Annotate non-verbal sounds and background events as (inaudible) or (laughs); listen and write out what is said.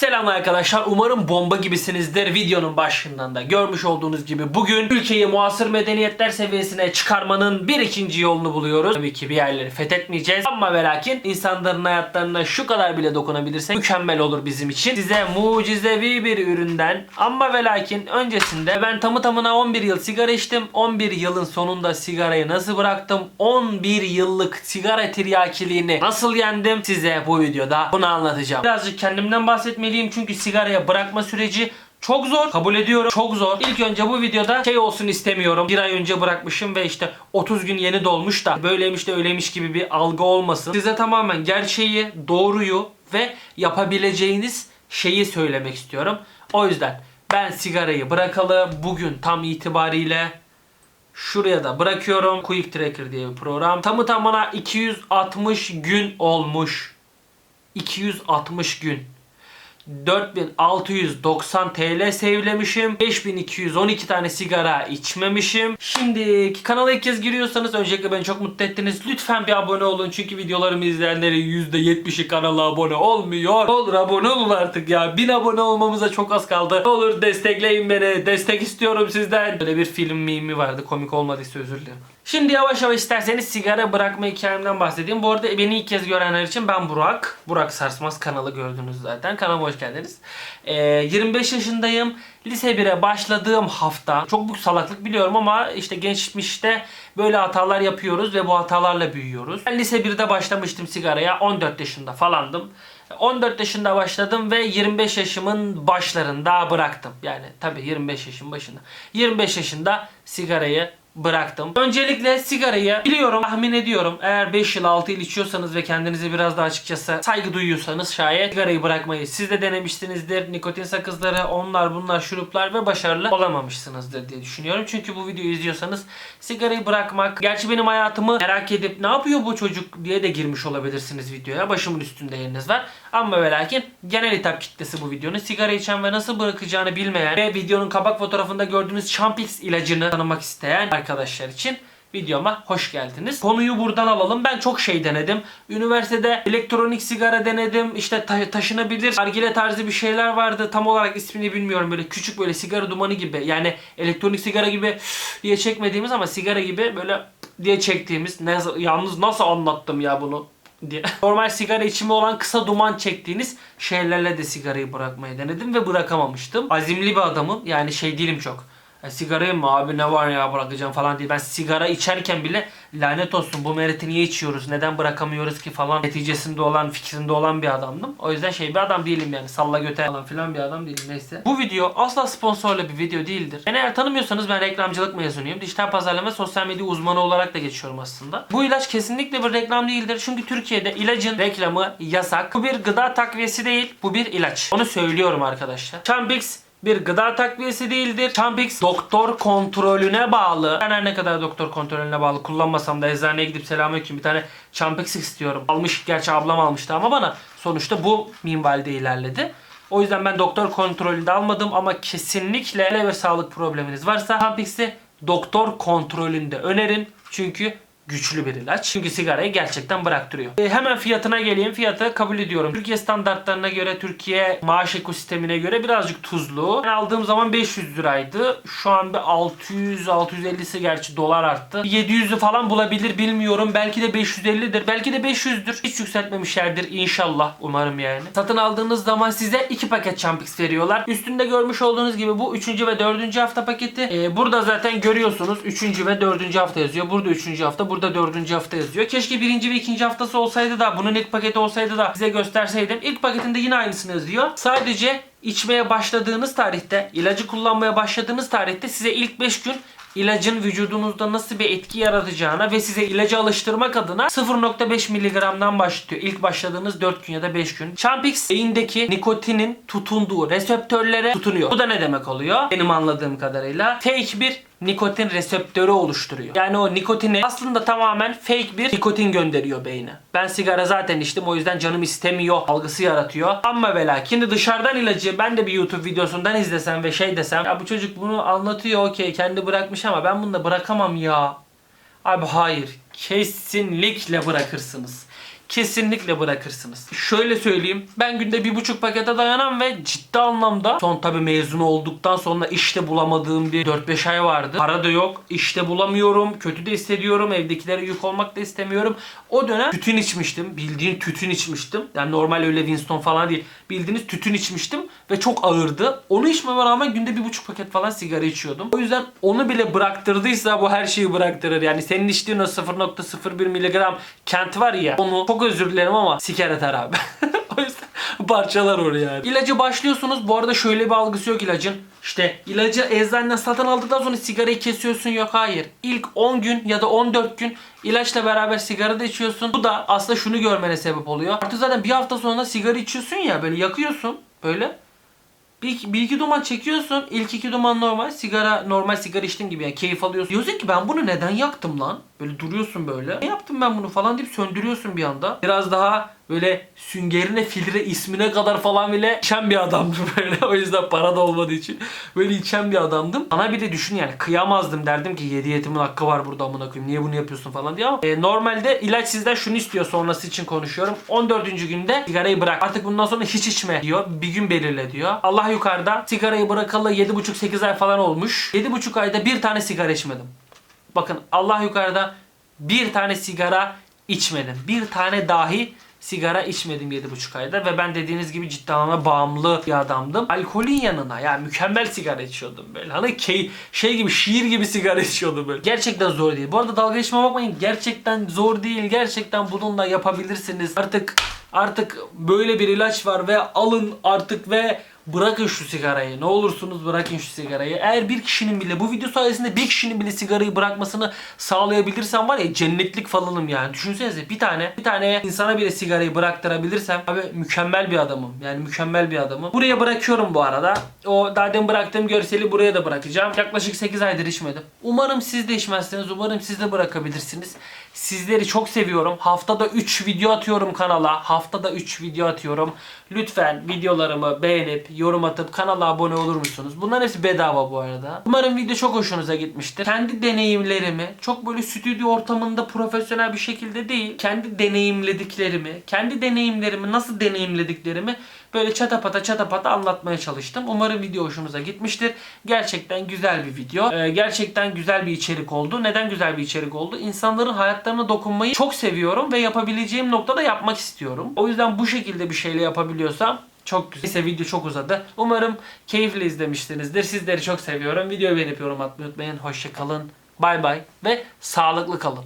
Selam arkadaşlar. Umarım bomba gibisinizdir. Videonun başından da görmüş olduğunuz gibi bugün ülkeyi muasır medeniyetler seviyesine çıkarmanın bir ikinci yolunu buluyoruz. Tabii ki bir yerleri fethetmeyeceğiz. Ama ve lakin insanların hayatlarına şu kadar bile dokunabilirsek mükemmel olur bizim için. Size mucizevi bir üründen ama ve lakin öncesinde ben tamı tamına 11 yıl sigara içtim. 11 yılın sonunda sigarayı nasıl bıraktım? 11 yıllık sigara tiryakiliğini nasıl yendim? Size bu videoda bunu anlatacağım. Birazcık kendimden bahsetmeliyim çünkü sigaraya bırakma süreci çok zor. Kabul ediyorum. Çok zor. İlk önce bu videoda şey olsun istemiyorum. Bir ay önce bırakmışım ve işte 30 gün yeni dolmuş da böyleymiş de öyleymiş gibi bir algı olmasın. Size tamamen gerçeği, doğruyu ve yapabileceğiniz şeyi söylemek istiyorum. O yüzden ben sigarayı bırakalı bugün tam itibariyle Şuraya da bırakıyorum. Quick Tracker diye bir program. Tamı tamına 260 gün olmuş. 260 gün. 4690 TL sevlemişim. 5212 tane sigara içmemişim. Şimdi kanala ilk kez giriyorsanız öncelikle beni çok mutlu ettiniz. Lütfen bir abone olun. Çünkü videolarımı izleyenlerin %70'i kanala abone olmuyor. Olur abone olun artık ya. 1000 abone olmamıza çok az kaldı. Olur destekleyin beni. Destek istiyorum sizden. Böyle bir film mimi vardı. Komik olmadıysa özür dilerim. Şimdi yavaş yavaş isterseniz sigara bırakma hikayemden bahsedeyim. Bu arada beni ilk kez görenler için ben Burak. Burak Sarsmaz kanalı gördünüz zaten. Kanalıma hoş geldiniz. Ee, 25 yaşındayım. Lise 1'e başladığım hafta çok büyük salaklık biliyorum ama işte geçmişte böyle hatalar yapıyoruz ve bu hatalarla büyüyoruz. Ben lise 1'de başlamıştım sigaraya. 14 yaşında falandım. 14 yaşında başladım ve 25 yaşımın başlarında bıraktım. Yani tabii 25 yaşın başında. 25 yaşında sigarayı bıraktım. Öncelikle sigarayı biliyorum, tahmin ediyorum. Eğer 5 yıl 6 yıl içiyorsanız ve kendinize biraz da açıkçası saygı duyuyorsanız şayet sigarayı bırakmayı siz de denemişsinizdir. Nikotin sakızları, onlar bunlar şuruplar ve başarılı olamamışsınızdır diye düşünüyorum. Çünkü bu videoyu izliyorsanız sigarayı bırakmak, gerçi benim hayatımı merak edip ne yapıyor bu çocuk diye de girmiş olabilirsiniz videoya. Başımın üstünde yeriniz var. Ama ve lakin genel hitap kitlesi bu videonun. Sigara içen ve nasıl bırakacağını bilmeyen ve videonun kabak fotoğrafında gördüğünüz Champix ilacını tanımak isteyen arkadaşlar için videoma hoş geldiniz. Konuyu buradan alalım. Ben çok şey denedim. Üniversitede elektronik sigara denedim. İşte ta- taşınabilir nargile tarzı bir şeyler vardı. Tam olarak ismini bilmiyorum. Böyle küçük böyle sigara dumanı gibi. Yani elektronik sigara gibi diye çekmediğimiz ama sigara gibi böyle diye çektiğimiz. Ne, yalnız nasıl anlattım ya bunu? diye. (laughs) Normal sigara içimi olan kısa duman çektiğiniz şeylerle de sigarayı bırakmayı denedim ve bırakamamıştım. Azimli bir adamım. Yani şey değilim çok. Ya sigarayı mı abi ne var ya bırakacağım falan diye. Ben sigara içerken bile lanet olsun bu mereti niye içiyoruz neden bırakamıyoruz ki falan neticesinde olan fikrinde olan bir adamdım. O yüzden şey bir adam değilim yani salla göte falan filan bir adam değilim neyse. Bu video asla sponsorlu bir video değildir. Beni eğer tanımıyorsanız ben reklamcılık mezunuyum. Dijital pazarlama sosyal medya uzmanı olarak da geçiyorum aslında. Bu ilaç kesinlikle bir reklam değildir. Çünkü Türkiye'de ilacın reklamı yasak. Bu bir gıda takviyesi değil bu bir ilaç. Onu söylüyorum arkadaşlar. Champix bir gıda takviyesi değildir. Champix doktor kontrolüne bağlı. Ben her ne kadar doktor kontrolüne bağlı kullanmasam da eczaneye gidip selamünaleyküm bir tane Champix istiyorum. Almış gerçi ablam almıştı ama bana sonuçta bu minvalde ilerledi. O yüzden ben doktor kontrolünde almadım ama kesinlikle ve sağlık probleminiz varsa Champix'i doktor kontrolünde önerin. Çünkü güçlü bir ilaç. Çünkü sigarayı gerçekten bıraktırıyor. E, hemen fiyatına geleyim. Fiyatı kabul ediyorum. Türkiye standartlarına göre, Türkiye maaş ekosistemine göre birazcık tuzlu. Ben aldığım zaman 500 liraydı. Şu anda 600 650'si gerçi dolar arttı. 700'ü falan bulabilir bilmiyorum. Belki de 550'dir. Belki de 500'dür. Hiç yükseltmemişlerdir inşallah. Umarım yani. Satın aldığınız zaman size 2 paket Champix veriyorlar. Üstünde görmüş olduğunuz gibi bu 3. ve 4. hafta paketi. E, burada zaten görüyorsunuz 3. ve 4. hafta yazıyor. Burada 3. hafta, burada 4. hafta yazıyor. Keşke 1. ve 2. haftası olsaydı da bunun ilk paketi olsaydı da size gösterseydim. İlk paketinde yine aynısını yazıyor. Sadece içmeye başladığınız tarihte, ilacı kullanmaya başladığınız tarihte size ilk 5 gün ilacın vücudunuzda nasıl bir etki yaratacağına ve size ilacı alıştırmak adına 0.5 miligramdan başlıyor. İlk başladığınız 4 gün ya da 5 gün. Champix beyindeki nikotinin tutunduğu reseptörlere tutunuyor. Bu da ne demek oluyor? Benim anladığım kadarıyla fake bir nikotin reseptörü oluşturuyor. Yani o nikotini aslında tamamen fake bir nikotin gönderiyor beyne. Ben sigara zaten içtim o yüzden canım istemiyor algısı yaratıyor. Ama ve lakin dışarıdan ilacı ben de bir YouTube videosundan izlesem ve şey desem ya bu çocuk bunu anlatıyor okey kendi bırakmış ama ben bunu da bırakamam ya. Abi hayır. Kesinlikle bırakırsınız. Kesinlikle bırakırsınız. Şöyle söyleyeyim. Ben günde bir buçuk pakete dayanan ve ciddi anlamda son tabi mezun olduktan sonra işte bulamadığım bir 4-5 ay vardı. Para da yok. işte bulamıyorum. Kötü de hissediyorum. Evdekilere yük olmak da istemiyorum. O dönem tütün içmiştim. Bildiğin tütün içmiştim. Yani normal öyle Winston falan değil. Bildiğiniz tütün içmiştim ve çok ağırdı. Onu içmeme rağmen günde bir buçuk paket falan sigara içiyordum. O yüzden onu bile bıraktırdıysa bu her şeyi bıraktırır. Yani senin içtiğin o 0.01 miligram kent var ya onu çok özür dilerim ama siker atar abi. (laughs) o yüzden parçalar oraya yani. İlacı başlıyorsunuz. Bu arada şöyle bir algısı yok ilacın. İşte ilacı eczaneden satın aldıktan sonra sigarayı kesiyorsun yok hayır. İlk 10 gün ya da 14 gün ilaçla beraber sigara da içiyorsun. Bu da aslında şunu görmene sebep oluyor. Artık zaten bir hafta sonra sigara içiyorsun ya böyle yakıyorsun böyle. Bir, bir iki duman çekiyorsun. İlk iki duman normal. Sigara normal sigara içtiğin gibi yani keyif alıyorsun. Diyorsun ki ben bunu neden yaktım lan? Böyle duruyorsun böyle. Ne yaptım ben bunu falan deyip söndürüyorsun bir anda. Biraz daha böyle süngerine filtre ismine kadar falan bile içen bir adamdım (laughs) böyle. O yüzden para da olmadığı için böyle içen bir adamdım. Bana bir de düşün yani kıyamazdım derdim ki yedi yetimin hakkı var burada amına koyayım. Niye bunu yapıyorsun falan diye ama e, normalde ilaç sizden şunu istiyor sonrası için konuşuyorum. 14. günde sigarayı bırak. Artık bundan sonra hiç içme diyor. Bir gün belirle diyor. Allah yukarıda sigarayı bırakalı 7,5-8 ay falan olmuş. 7,5 ayda bir tane sigara içmedim. Bakın Allah yukarıda bir tane sigara içmedim. Bir tane dahi sigara içmedim 7,5 ayda ve ben dediğiniz gibi ciddi anlamda bağımlı bir adamdım. Alkolün yanına yani mükemmel sigara içiyordum böyle. Hani key, şey gibi şiir gibi sigara içiyordum böyle. Gerçekten zor değil. Bu arada dalga geçme bakmayın. Gerçekten zor değil. Gerçekten bununla yapabilirsiniz. Artık artık böyle bir ilaç var ve alın artık ve Bırakın şu sigarayı. Ne olursunuz bırakın şu sigarayı. Eğer bir kişinin bile bu video sayesinde bir kişinin bile sigarayı bırakmasını sağlayabilirsem var ya cennetlik falanım yani. Düşünsenize bir tane bir tane insana bile sigarayı bıraktırabilirsem abi mükemmel bir adamım. Yani mükemmel bir adamım. Buraya bırakıyorum bu arada. O daha demin bıraktığım görseli buraya da bırakacağım. Yaklaşık 8 aydır içmedim. Umarım siz de içmezsiniz. Umarım siz de bırakabilirsiniz. Sizleri çok seviyorum. Haftada 3 video atıyorum kanala. Haftada 3 video atıyorum. Lütfen videolarımı beğenip, yorum atıp kanala abone olur musunuz? Bunların hepsi bedava bu arada. Umarım video çok hoşunuza gitmiştir. Kendi deneyimlerimi çok böyle stüdyo ortamında profesyonel bir şekilde değil, kendi deneyimlediklerimi, kendi deneyimlerimi nasıl deneyimlediklerimi böyle çatapata çatapata anlatmaya çalıştım. Umarım video hoşunuza gitmiştir. Gerçekten güzel bir video. Ee, gerçekten güzel bir içerik oldu. Neden güzel bir içerik oldu? İnsanların hayatlarına dokunmayı çok seviyorum ve yapabileceğim noktada yapmak istiyorum. O yüzden bu şekilde bir şeyle yapabiliyorsam çok güzel. Neyse video çok uzadı. Umarım keyifle izlemişsinizdir. Sizleri çok seviyorum. Videoyu beğenip yorum atmayı unutmayın. Hoşçakalın. Bay bay ve sağlıklı kalın.